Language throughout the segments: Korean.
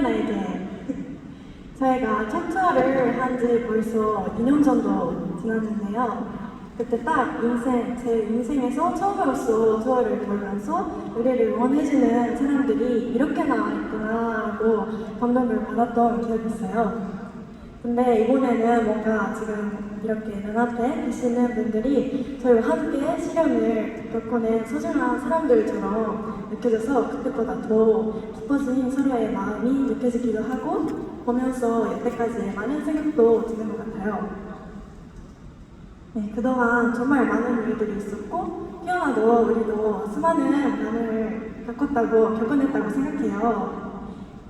피아노에게 저희가 첫 투어를 한 지 벌써 2년 정도 지났는데요. 그때 딱 인생, 제 인생에서 처음으로서 투어를 돌면서 우리를 응원해주는 사람들이 이렇게나 있구나라고 감동을 받았던 기억이 있어요. 근데 이번에는 뭔가 지금 이렇게 눈앞에 계시는 분들이 저희와 함께 시련을 겪어낸 소중한 사람들처럼 느껴져서 그때보다 더 깊어진 서로의 마음이 느껴지기도 하고 보면서 여태까지 많은 생각도 드는 것 같아요. 네, 그동안 정말 많은 일들이 있었고 피어나도 우리도 수많은 나눔을 겪었다고 겪어냈다고 생각해요.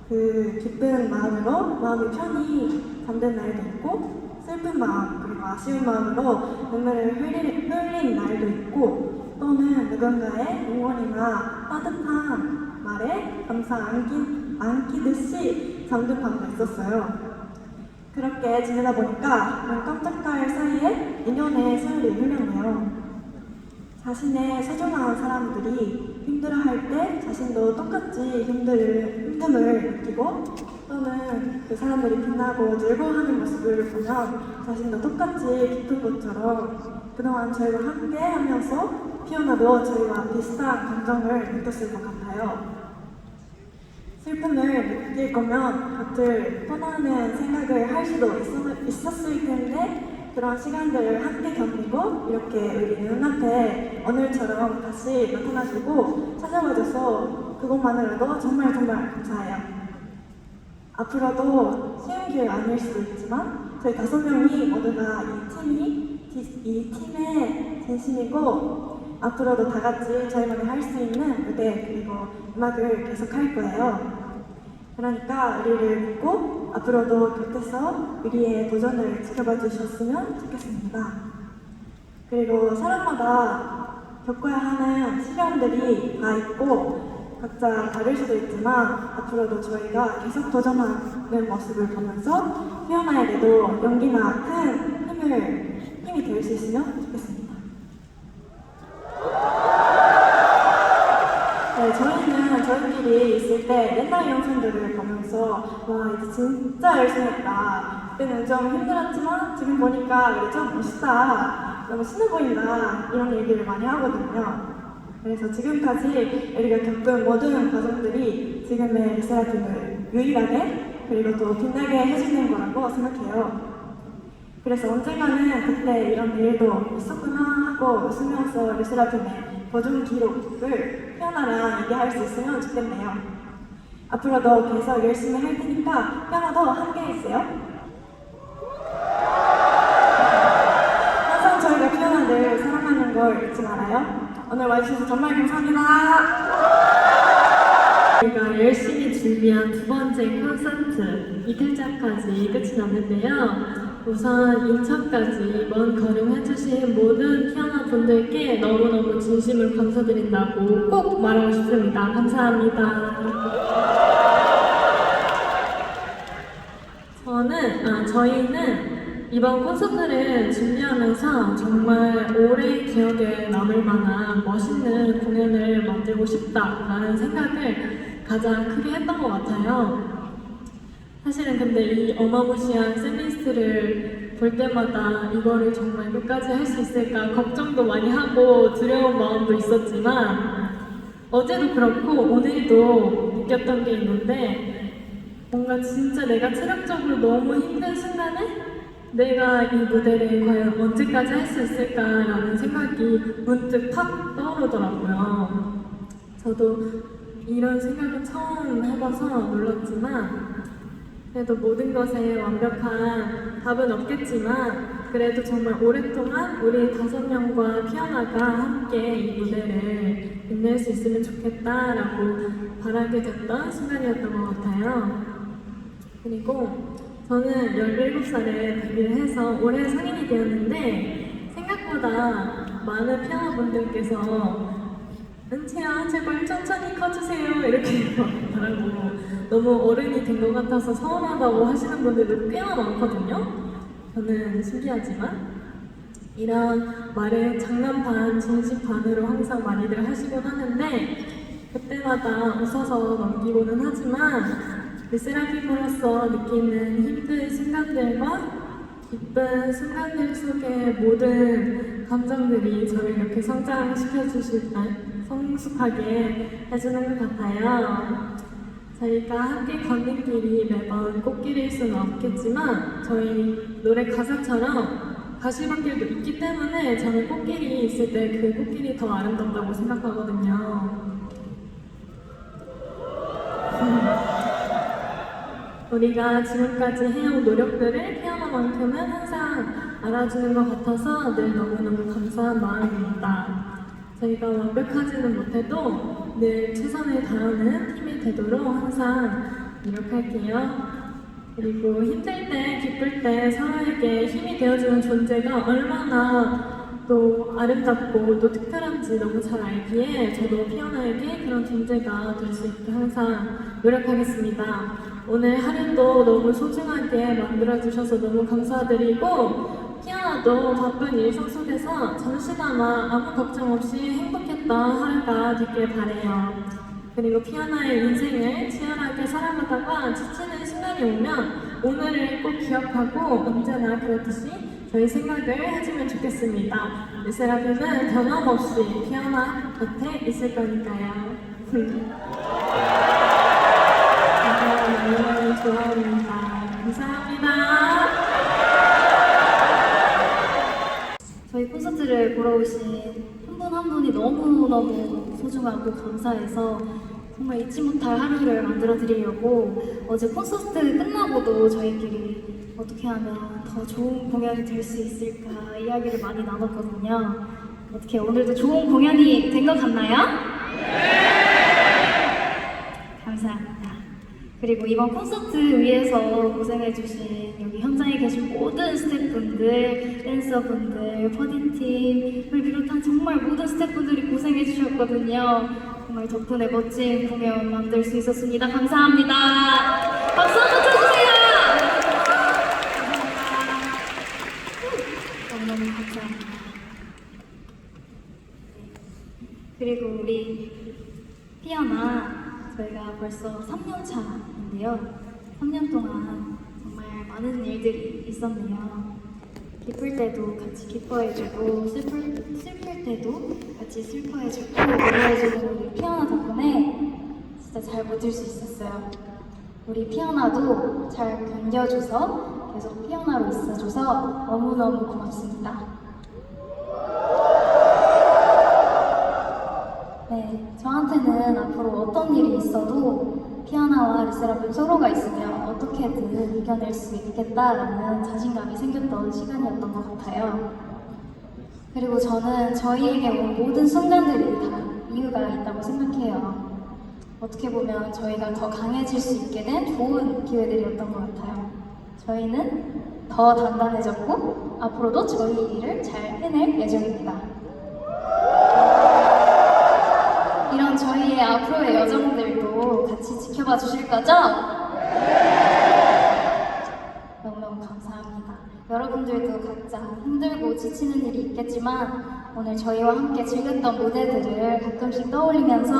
그 기쁜 마음으로 마음이 편히 잠든 날도 있고 슬픈 마음 그리고 아쉬운 마음으로 눈물을 흘린, 흘린 날도 있고 또는 누군가의 응원이나 따뜻한 말에 감사 안기, 안기듯이 밤도 있었어요. 그렇게 지내다 보니까 눈 깜짝할 사이에 2년의 세월이 흘렀네요. 자신의 소중한 사람들이 힘들어할 때 자신도 똑같이 힘들, 힘듦을 느끼고 또는 그 사람들이 빛나고 즐거워하는 모습을 보면 자신도 똑같이 기쁜 것처럼 그동안 저희와 함께 하면서 피어나도 저희와 비슷한 감정을 느꼈을 것 같아요. 슬픔을 느낄 거면 곁을 떠나는 생각을 할 수도 있었, 있었을 텐데 그런 시간들을 함께 견디고 이렇게 우리 눈앞에 오늘처럼 다시 나타나주고 찾아와줘서 그것만으로도 정말 정말 감사해요. 앞으로도 쉬운 기회 아닐 수도 있지만 저희 다섯 명이 모두가 이 팀이 이- 이 팀의 진심이고 앞으로도 다 같이 저희만이 할 수 있는 무대 그리고 음악을 계속 할 거예요. 그러니까 우리를 믿고 앞으로도 곁에서 우리의 도전을 지켜봐 주셨으면 좋겠습니다. 그리고 사람마다 겪어야 하는 시련들이 다 있고 각자 다를 수도 있지만 앞으로도 저희가 계속 도전하는 모습을 보면서 피어나에게도 용기나 큰 힘을 힘이 될 수 있으면 좋겠습니다. 네, 저희는 저희끼리 있을 때 옛날 영상들을 보면서 와 이제 진짜 열심히 했다. 그때는 좀 힘들었지만 지금 보니까 이게 좀 멋있다. 너무 신나 보인다. 이런 얘기를 많이 하거든요. 그래서 지금까지 우리가 겪은 모든 과정들이 지금의 리세라핌을 유일하게 그리고 또 빛나게 해주는 거라고 생각해요. 그래서 언젠가는 그때 이런 일도 있었구나 하고 웃으면서 르세라핌의 보존 기록을 피아나랑 얘기할 수 있으면 좋겠네요. 앞으로도 계속 열심히 할 테니까 피아나도 함께 해주세요. 항상 저희가 피아나를 사랑하는 걸 잊지 말아요. 오늘 와주셔서 정말 감사합니다. 저희가 열심히 준비한 두 번째 콘서트 이틀차까지 끝이 났는데요. 우선 인천까지 먼 걸음 해주신 모든 피아노 분들께 너무너무 진심을 감사드린다고 꼭 말하고 싶습니다. 감사합니다. 저는, 아, 저희는 이번 콘서트를 준비하면서 정말 오래 기억에 남을 만한 멋있는 공연을 만들고 싶다라는 생각을 가장 크게 했던 것 같아요. 사실은 근데 이 어마무시한 샌리스트를 볼 때마다 이거를 정말 끝까지 할 수 있을까 걱정도 많이 하고 두려운 마음도 있었지만 어제도 그렇고 오늘도 느꼈던 게 있는데 뭔가 진짜 내가 체력적으로 너무 힘든 순간에 내가 이 무대를 과연 언제까지 할 수 있을까라는 생각이 문득 팍 떠오르더라고요. 저도 이런 생각은 처음 해봐서 놀랐지만 그래도 모든 것에 완벽한 답은 없겠지만 그래도 정말 오랫동안 우리 다섯 명과 피아나가 함께 이 무대를 빛낼 수 있으면 좋겠다라고 바라게 됐던 순간이었던 것 같아요. 그리고 저는 17살에 데뷔를 해서 올해 성인이 되었는데 생각보다 많은 피아노 분들께서 은채야 제발 천천히 커주세요 이렇게 말하고 너무 어른이 된 것 같아서 서운하다고 하시는 분들도 꽤나 많거든요. 저는 신기하지만 이런 말을 장난 반 진심 반으로 항상 많이들 하시곤 하는데 그때마다 웃어서 넘기고는 하지만 르세라핌으로서 느끼는 힘든 순간들과 기쁜 순간들 속의 모든 감정들이 저를 이렇게 성장시켜 주실 아, 성숙하게 해주는 것 같아요. 저희가 함께 걷는 길이 매번 꽃길일 수는 없겠지만 저희 노래 가사처럼 가시밭길도 있기 때문에 저는 꽃길이 있을 때 그 꽃길이 더 아름답다고 생각하거든요. 우리가 지금까지 해온 노력들을 피아노만큼은 항상 알아주는 것 같아서 늘 너무너무 감사한 마음입니다. 저희가 완벽하지는 못해도 늘 최선을 다하는 팀이 되도록 항상 노력할게요. 그리고 힘들 때, 기쁠 때 서로에게 힘이 되어주는 존재가 얼마나 또 아름답고 또 특별한지 너무 잘 알기에 저도 피아노에게 그런 존재가 될 수 있게 항상 노력하겠습니다. 오늘 하루도 너무 소중하게 만들어주셔서 너무 감사드리고 피아노도 바쁜 일상 속에서 잠시나마 아무 걱정 없이 행복했던 하루가 되길 바래요. 그리고 피아노의 인생을 치열하게 살아가다가 지치는 순간이 오면 오늘을 꼭 기억하고 언제나 그렇듯이 저희 생각을 해주면 좋겠습니다. 르세라핌은 변함없이 피아노 곁에 있을 거니까요. 너무 좋아합니다. 감사합니다. 저희 콘서트를 보러 오신 한 분 한 분이 너무너무 소중하고 감사해서 정말 잊지 못할 하루를 만들어 드리려고 어제 콘서트 끝나고도 저희끼리 어떻게 하면 더 좋은 공연이 될 수 있을까 이야기를 많이 나눴거든요. 어떻게 오늘도 좋은 공연이 된 것 같나요? 감사합니다. 그리고 이번 콘서트 위해서 고생해주신 여기 현장에 계신 모든 스태프분들, 댄서분들, 퍼디팀을 비롯한 정말 모든 스태프분들이 고생해주셨거든요. 정말 덕분에 멋진 공연 만들 수 있었습니다. 감사합니다. 박수 한번 쳐주세요! 너무너무 감사합니다. 그리고 우리 피아나 저희가 벌써 3년 차 인데요. 3년 동안 정말 많은 일들이 있었네요. 기쁠 때도 같이 기뻐해주고 슬플, 슬플 때도 같이 슬퍼해주고 위로해주는 피아나 덕분에 진짜 잘 버틸 수 있었어요. 우리 피아나도 잘 견뎌줘서 계속 피아나로 있어줘서 너무너무 고맙습니다. 네, 저한테는 앞으로 어떤 일이 있어도 피아나와 르세라핌 서로가 있으면 어떻게든 이겨낼 수 있겠다라는 자신감이 생겼던 시간이었던 것 같아요. 그리고 저는 저희에게 온 모든 순간들이 다 이유가 있다고 생각해요. 어떻게 보면 저희가 더 강해질 수 있게 된 좋은 기회들이었던 것 같아요. 저희는 더 단단해졌고 앞으로도 저희 일을 잘 해낼 예정입니다. 이런 저희의 앞으로의 여정들 도 같이 지켜봐 주실 거죠? 너무너무 감사합니다. 여러분들도 각자 힘들고 지치는 일이 있겠지만 오늘 저희와 함께 즐겼던 무대들을 가끔씩 떠올리면서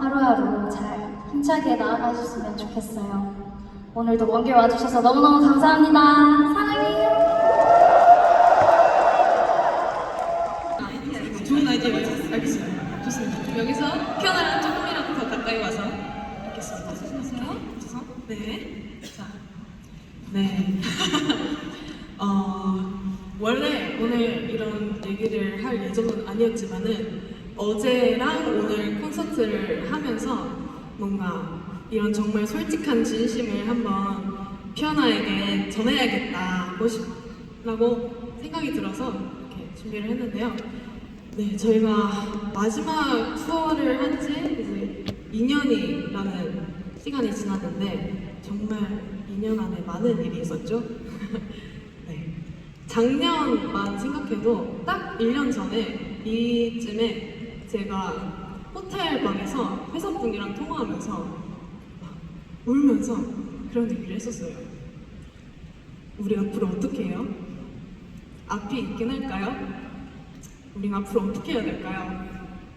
하루하루 잘 힘차게 나아가셨으면 좋겠어요. 오늘도 먼 길 와주셔서 너무너무 감사합니다. 사랑해요. 좋은 아이디어. 알겠어요. 좋습니다. 여기서 피아노랑 조금이라도 더 가까이 와서 네. 자. 네. 어, 원래 오늘 이런 얘기를 할 예정은 아니었지만은 어제랑 오늘 콘서트를 하면서 뭔가 이런 정말 솔직한 진심을 한번 피아나에게 전해야겠다고 싶라고 생각이 들어서 이렇게 준비를 했는데요. 네, 저희가 마지막 투어를 한 지 이제 2년이라는 시간이 지났는데 정말 2년 안에 많은 일이 있었죠. 네. 작년만 생각해도 딱 1년 전에 이쯤에 제가 호텔 방에서 회사분이랑 통화하면서 막 울면서 그런 얘기를 했었어요. 우리 앞으로 어떻게 해요? 앞이 있긴 할까요? 우린 앞으로 어떻게 해야 될까요?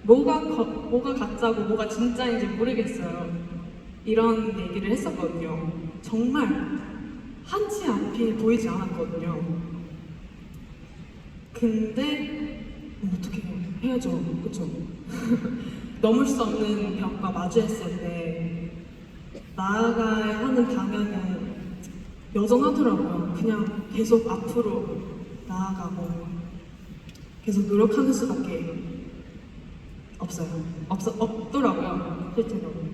뭐가 거, 뭐가 가짜고 뭐가 진짜인지 모르겠어요. 이런 얘기를 했었거든요. 정말 한치 앞이 보이지 않았거든요. 근데 뭐 어떻게 해야죠, 그렇죠? 넘을 수 없는 벽과 마주했을 때 나아가야 하는 방향은 여전하더라고요. 그냥 계속 앞으로 나아가고 계속 노력하는 수밖에 없어요. 없어, 없더라고요, 실제로.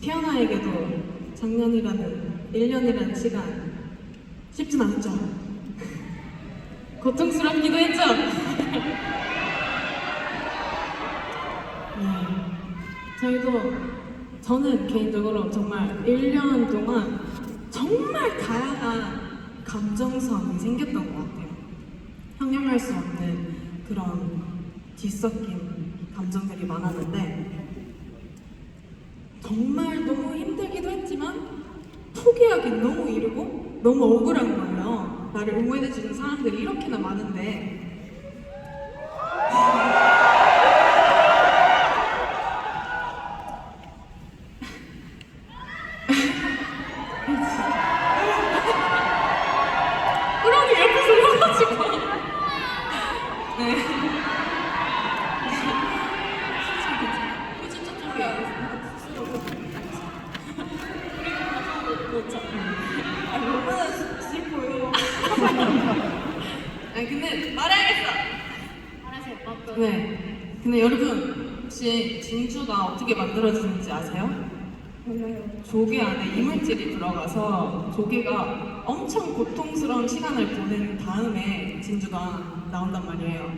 피아나에게도 작년이라는 1년이라는 시간 쉽진 않죠. 고통스럽기도 했죠. 네. 저희도 저는 개인적으로 정말 1년 동안 정말 다양한 감정선이 생겼던 것 같아요. 형용할 수 없는 그런 뒤섞인 감정들이 많았는데 정말 너무 힘들기도 했지만 포기하기 너무 이르고 너무 억울한 거예요. 나를 응원해주는 사람들이 이렇게나 많은데 꾸러기 옆에서 울어가지고 네. 진짜 괜찮아. 표지 저쪽에 아니 얼마나 슬퍼요. 이제 말해야겠어. 네. 근데 여러분 혹시 진주가 어떻게 만들어지는지 아세요? 조개 안에 이물질이 들어가서 조개가 엄청 고통스러운 시간을 보낸 다음에 진주가 나온단 말이에요.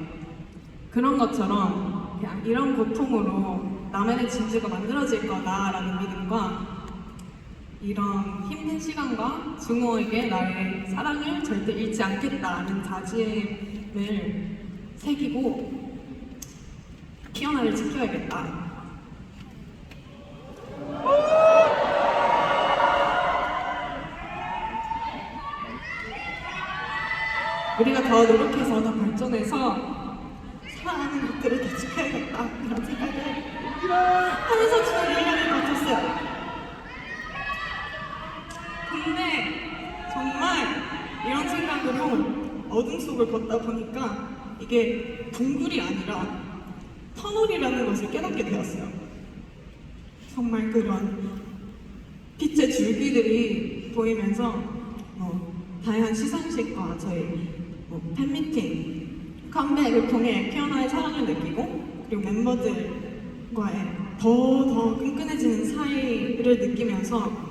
그런 것처럼 그냥 이런 고통으로 나만의 진주가 만들어질 거다라는 믿음과 이런 힘든 시간과 증오에게 나의 사랑을 절대 잃지 않겠다는 다짐을 새기고 피어나를 지켜야겠다. 우리가 더 노력해서 더 발전해서 사랑하는 것들을 더 지켜야겠다. 이런 생각을 하면서 지난 1년을 버텼어요. 근데 정말 이런 생각으로 어둠 속을 걷다 보니까 이게 동굴이 아니라 터널이라는 것을 깨닫게 되었어요. 정말 그런 빛의 줄기들이 보이면서 어, 다양한 시상식과 저희 어, 팬미팅, 컴백을 통해 피어나의 사랑을 느끼고 그리고 멤버들과의 더더 끈끈해지는 사이를 느끼면서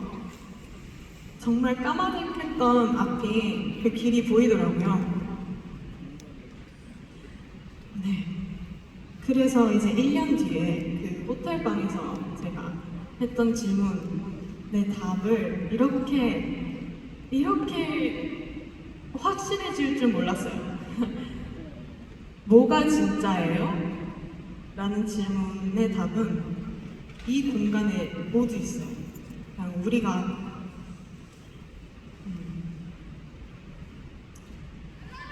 정말 까마득했던 앞이 그 길이 보이더라고요. 네. 그래서 이제 1년 뒤에 그 호텔방에서 제가 했던 질문의 답을 이렇게, 이렇게 확실해질 줄 몰랐어요. 뭐가 진짜예요? 라는 질문의 답은 이 공간에 모두 있어요. 그냥 우리가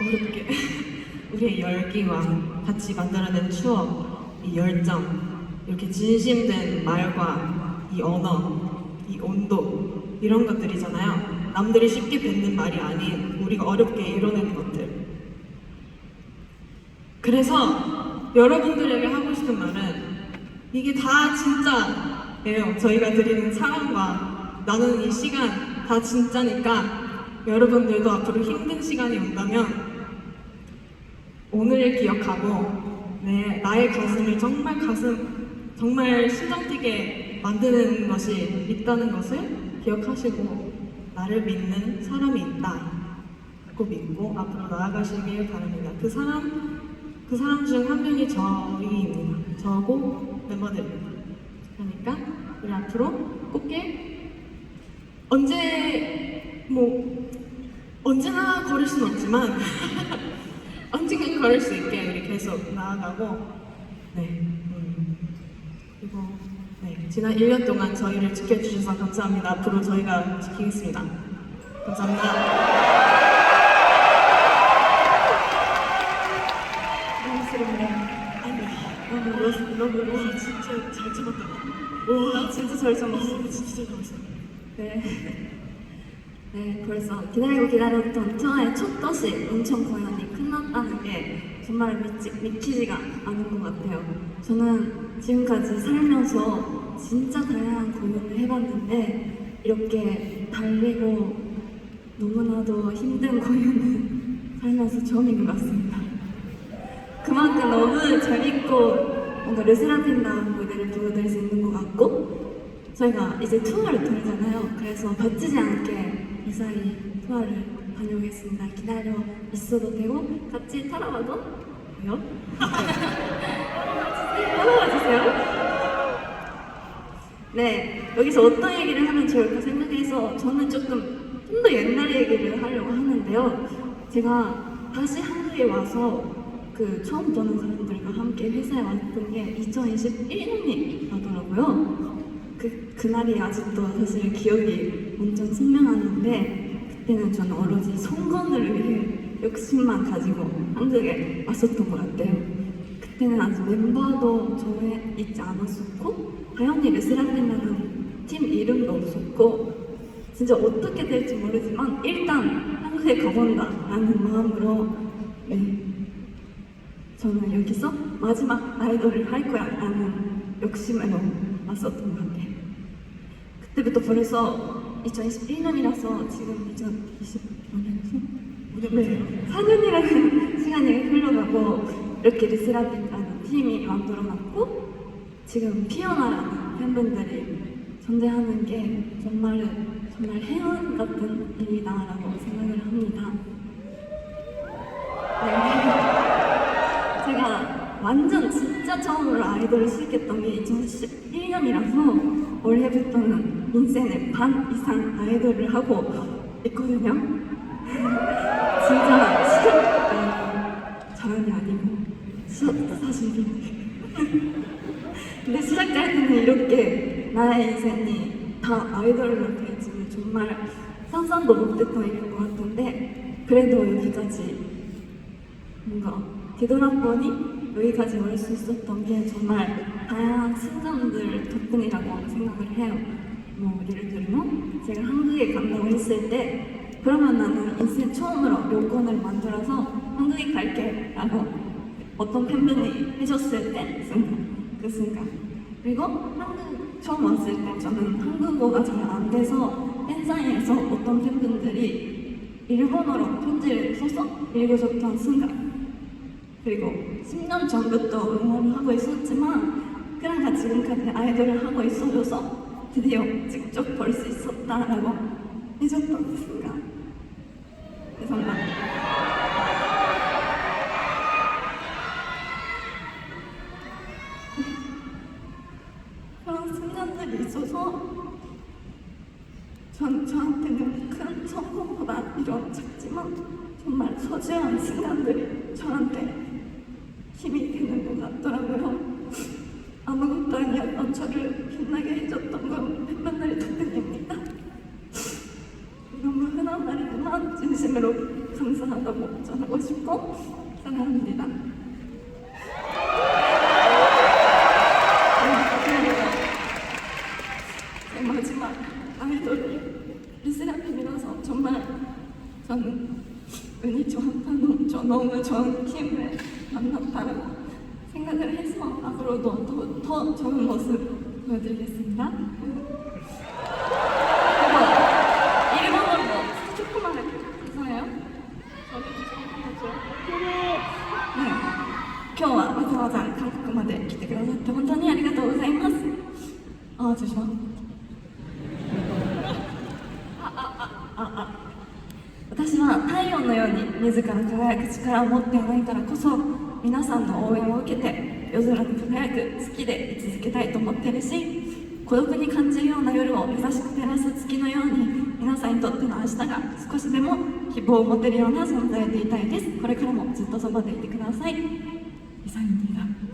어렵게 우리의 열기와 같이 만들어낸 추억, 이 열정, 이렇게 진심된 말과 이 언어, 이 온도 이런 것들이잖아요. 남들이 쉽게 뱉는 말이 아닌 우리가 어렵게 이뤄낸 것들. 그래서 여러분들에게 하고 싶은 말은 이게 다 진짜예요. 저희가 드리는 사랑과 나누는 이 시간 다 진짜니까 여러분들도 앞으로 힘든 시간이 온다면 오늘을 기억하고 내 나의 가슴을 정말 가슴 정말 심장 뛰게 만드는 것이 있다는 것을 기억하시고 나를 믿는 사람이 있다 고 믿고 앞으로 나아가시길 바랍니다. 그 사람 그 사람 중 한 명이 저희입니다. 저고 멤버들입니다. 그러니까 우리 앞으로 꽃게 언제 뭐 언제나 걸을 수는 없지만 언젠간 걸을 수 있게 우리 계속 나아가고 네 음, 그리고 네 지난 1년 동안 저희를 지켜주셔서 감사합니다. 앞으로 저희가 지키겠습니다. 감사합니다. 너무 너무 너무 진짜 잘 참았다. 와 진짜 잘 참았어. 진짜 잘 참았어. 네. 네, 벌써 기다리고 기다렸던 투어의 첫 도시 인천 공연 이 끝났다는 게 정말 믿지, 믿기지가 않은 것 같아요. 저는 지금까지 살면서 진짜 다양한 공연을 해봤는데 이렇게 달리고 너무나도 힘든 공연은 살면서 처음인 것 같습니다. 그만큼 너무 재밌고 뭔가 르세라핌다운 무대를 보여드릴 수 있는 것 같고 저희가 이제 투어를 돌잖아요. 그래서 벼지지 않게 이 사이 투어를 다녀오겠습니다. 기다려 있어도 되고 같이 따라와도 돼요? 따라와 주세요. 네, 여기서 어떤 얘기를 하면 좋을까 생각해서 저는 조금 좀 더 옛날 얘기를 하려고 하는데요. 제가 다시 한국에 와서 그 처음 보는 사람들과 함께 회사에 왔던 게 2021년이라더라고요. 그, 그날이 아직도 사실 기억이 엄청 선명하는데 그때는 저는 오로지 송건을 위해 욕심만 가지고 한국에 왔었던 것 같아요. 그때는 아직 멤버도 저에 있지 않았었고 다현이 르세라핌이라는 팀 이름도 없었고 진짜 어떻게 될지 모르지만 일단 한국에 가본다라는 마음으로 네, 저는 여기서 마지막 아이돌을 할 거야 라는 욕심으로 왔었던 것 같아요. 그때부터 벌써 2021년이라서 지금 2025년이죠? 네. 4년이라는 시간이 흘러가고 이렇게 르세라핌이라는 팀이 만들어놨고 지금 피어나라는 팬분들이 존재하는 게 정말 정말 행운 같은 일이다라고 생각을 합니다. 네. 제가 완전 진짜 처음으로 아이돌을 시작했던 게 2011년이라서 올해부터는 인생의 반 이상 아이돌을 하고 있거든요. 진짜 시작 네, 자랑이 아니고 시작 사실인데 근데 시작할 때는 이렇게 나의 인생이 다 아이돌로 될지는 정말 상상도 못했던 일인 것 같은데 그래도 여기까지 뭔가 되돌아보니 여기까지 올 수 있었던 게 정말 다양한 친구들 덕분이라고 생각을 해요. 뭐 예를 들면 제가 한국에 간다고 했을 때 그러면 나는 인생 처음으로 여권을 만들어서 한국에 갈게 라고 어떤 팬분이 해줬을 때 순간 그 순간. 그리고 한국 처음 왔을 때 저는 한국어가 잘 안 돼서 팬사인에서 어떤 팬분들이 일본어로 편지를 써서 읽어줬던 순간 그리고 10년 전부터 응원을 하고 있었지만 그랑가 지금까지 아이돌을 하고 있어줘서 드디어 직접 볼 수 있었다라고 해줬던 순간. 그 순간 그런 순간들이 있어서 전 저한테는 큰 성공보다 이런 작지만 정말 소중한 순간들이 저한테 힘이 되는 것 같더라고요. 아무것도 아니었던 저를 빛나게 해줬던 건 팬분들의 덕분입니다. 너무 흔한 말이지만 진심으로 감사하다고 전하고 싶고 사랑합니다. 제 마지막 아이돌이 르세라핌이라서 정말 저는 운이 좋았다는 저 너무 좋은 팀을 만났다고 생각을 해서 앞으로도 더, 더 좋은 모습 보여드리겠습니다. てくださって本当にありがとうございます。ああ、失礼します。私は太陽のように自ら輝く力を持っていないからこそ皆さんの応援を受けて夜空に輝く月で居続けたいと思ってるし孤独に感じるような夜を優しく照らす月のように皆さんにとっての明日が少しでも希望を持てるような存在でいたいですこれからもずっとそばでいてくださいイサインディ